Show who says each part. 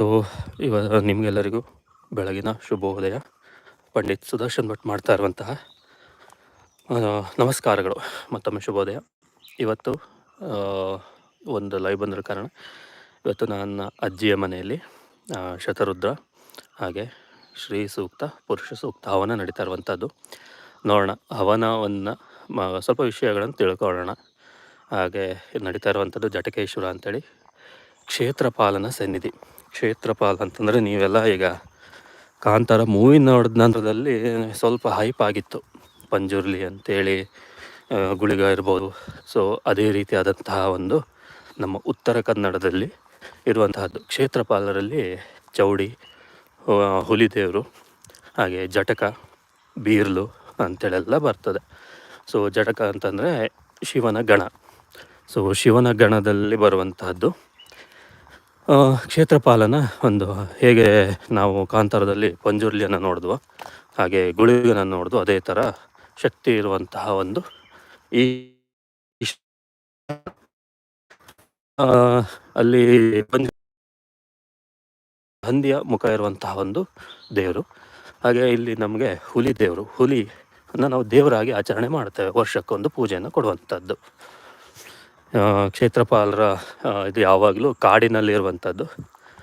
Speaker 1: So ಇವ, ನಿಮಗೆಲ್ಲರಿಗೂ ಬೆಳಗಿನ ಶುಭೋದಯ. ಪಂಡಿತ್ ಸುದರ್ಶನ್ ಭಟ್ ಮಾಡ್ತಾ ಇರುವಂತಹ ನಮಸ್ಕಾರಗಳು. ಮತ್ತೊಮ್ಮೆ ಶುಭೋದಯ. ಇವತ್ತು ಒಂದು ಲೈವ್ ಬಂದಿರೋ ಕಾರಣ, ಇವತ್ತು ನನ್ನ ಅಜ್ಜಿಯ ಮನೆಯಲ್ಲಿ ಶತರುದ್ರ ಹಾಗೆ ಶ್ರೀ ಸೂಕ್ತ, ಪುರುಷ ಸೂಕ್ತ ಹವನ ನಡೀತಾ ಇರುವಂಥದ್ದು ನೋಡೋಣ, ಹವನವನ್ನು ಸ್ವಲ್ಪ ವಿಷಯಗಳನ್ನು ತಿಳ್ಕೊಳ್ಳೋಣ. ಹಾಗೆ ನಡೀತಾ ಇರುವಂಥದ್ದು ಜಟಕೇಶ್ವರ ಅಂತೇಳಿ ಕ್ಷೇತ್ರಪಾಲನ ಸನ್ನಿಧಿ. ಕ್ಷೇತ್ರಪಾಲ ಅಂತಂದರೆ ನೀವೆಲ್ಲ ಈಗ ಕಾಂತಾರ ಮೂವಿ ನೋಡಿದ ನಂತರದಲ್ಲಿ ಸ್ವಲ್ಪ ಹೈಪ್ ಆಗಿತ್ತು. ಪಂಜುರ್ಲಿ ಅಂತೇಳಿ ಗುಳಿಗ ಇರ್ಬೋದು. ಸೊ ಅದೇ ರೀತಿಯಾದಂತಹ ಒಂದು ನಮ್ಮ ಉತ್ತರ ಕನ್ನಡದಲ್ಲಿ ಇರುವಂತಹದ್ದು. ಕ್ಷೇತ್ರಪಾಲರಲ್ಲಿ ಚೌಡಿ ಹುಲಿದೇವರು, ಹಾಗೆ ಜಟಕ, ಬೀರ್ಲು ಅಂತೇಳೆಲ್ಲ ಬರ್ತದೆ. ಸೊ ಜಟಕ ಅಂತಂದರೆ ಶಿವನ ಗಣ. ಸೊ ಶಿವನ ಗಣದಲ್ಲಿ ಬರುವಂತಹದ್ದು ಕ್ಷೇತ್ರಪಾಲನ ಒಂದು, ಹೇಗೆ ನಾವು ಕಾಂತಾರದಲ್ಲಿ ಪಂಜುರ್ಲಿಯನ್ನು ನೋಡಿದ್ವು, ಹಾಗೆ ಗುಳಿಗನ ನೋಡಿದ್ವು, ಅದೇ ಥರ ಶಕ್ತಿ ಇರುವಂತಹ ಒಂದು ಈ ಅಲ್ಲಿ ಹಂದಿಯ ಮುಖ ಇರುವಂತಹ ಒಂದು ದೇವರು. ಹಾಗೆ ಇಲ್ಲಿ ನಮಗೆ ಹುಲಿ ದೇವರು. ಹುಲಿ ನಾವು ದೇವರಾಗಿ ಆಚರಣೆ ಮಾಡ್ತೇವೆ. ವರ್ಷಕ್ಕೊಂದು ಪೂಜೆಯನ್ನು ಕೊಡುವಂಥದ್ದು ಕ್ಷೇತ್ರಪಾಲರ ಇದು ಯಾವಾಗಲೂ ಕಾಡಿನಲ್ಲಿ ಇರುವಂಥದ್ದು